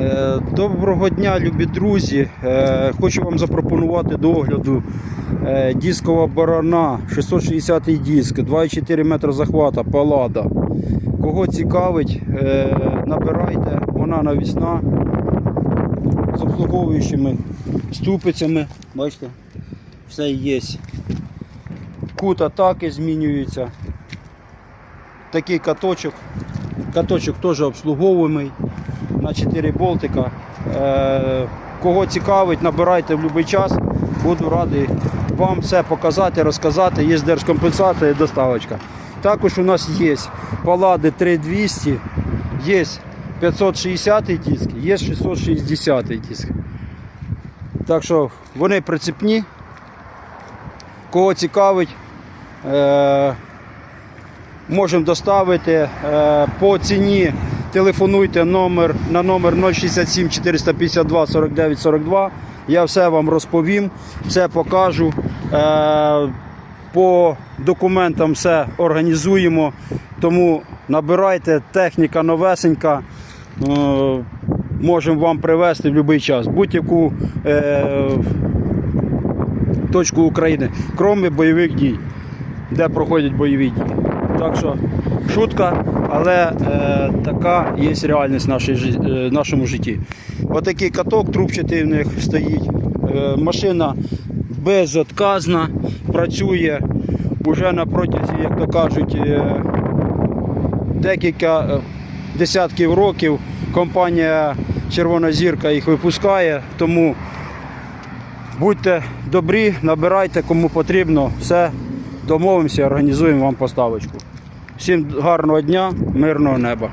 Е, Доброго дня, любі друзі. Е, Хочу вам запропонувати до огляду е, дискова барана 660 диск, 2,4 метра захвата, палада. Кого цікавить, набирайте, вона навісна з обслуговуючими ступицями. Бачите, все є. Кут атаки змінюється. Такий каточок. Каточок теж обслуговуємий на 4 болтика. Е, Кого цікавить, набирайте в будь-який час. Буду радий вам все показати, розказати. Є держкомпенсація і доставочка. Також у нас є палади 3200, є 560 диск, є 660 диск. Так що вони прицепні. Кого цікавить, е, можемо доставити е, по ціні. Телефонуйте номер, на номер 067 452 49 42. Я все вам розповім, все покажу. Е, по документам все організуємо. Тому набирайте, техніка новесенька. Е, можемо вам привезти в будь-який час. Будь-яку е, точку України, крім бойових дій, де проходять бойові дії. Так що шутка, але е, така є реальність в нашій, е, нашому житті. Отакий каток трубчатий в них стоїть. Е, машина безотказна, працює вже на протязі, як то кажуть, е, декілька е, десятків років. Компанія Червона зірка їх випускає, тому будьте добрі, набирайте кому потрібно, все домовимося, організуємо вам поставочку. Всім гарного дня, мирного неба.